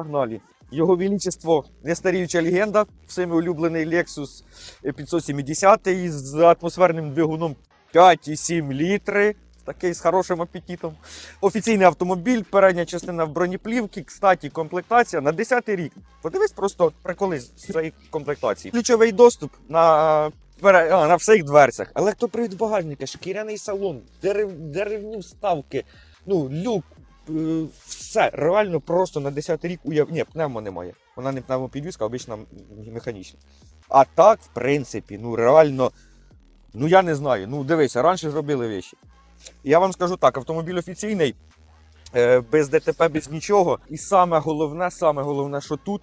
Погнали. Його величество нестаріюча легенда, всеми улюблений Lexus 570 з атмосферним двигуном 5,7 літри. Такий з хорошим апетитом. Офіційний автомобіль, передня частина в бронеплівці, кстати, комплектація на 10-й рік. Подивись просто приколи з цієї комплектації. Ключовий доступ на, на всіх дверцях. Електропривід багажника, шкіряний салон, дерев, деревні вставки, ну, люк, все. Реально просто на 10 рік уяв... Ні, пневмо немає. Вона не пневмопідвізка, а обична механічна. А так, в принципі, ну реально, ну я не знаю. Ну дивися, раніше зробили вещі. Я вам скажу так, автомобіль офіційний, е, без ДТП, без нічого. І саме головне, саме головне, що тут,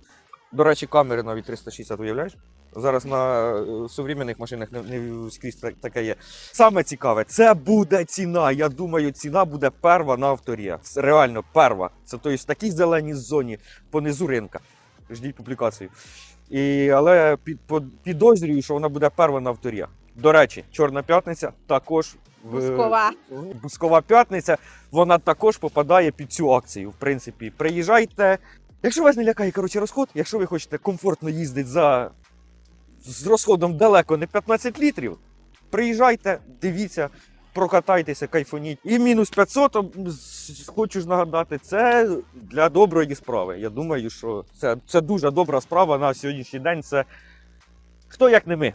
до речі, камери навіть 360, уявляєш? Зараз на е, сучасних машинах не, не скрізь так- таке є. Саме цікаве, це буде ціна. Я думаю, ціна буде перва на авторія. Це Реально перва. Це тобто в такій зеленій зоні понизу ринка. Ждіть публікацію. І, але під, под- підозрюю, що вона буде перва на авторія. До речі, Чорна п'ятниця також в Бускова. Бускова п'ятниця, вона також попадає під цю акцію. В принципі, приїжджайте. Якщо вас не лякає коротше, розход, якщо ви хочете комфортно їздити за з розходом далеко не 15 літрів, приїжджайте, дивіться, прокатайтеся, кайфоніть. І мінус 500, хочу ж нагадати, це для доброї справи. Я думаю, що це, це дуже добра справа на сьогоднішній день. Це хто як не ми.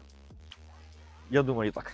Я думаю, так.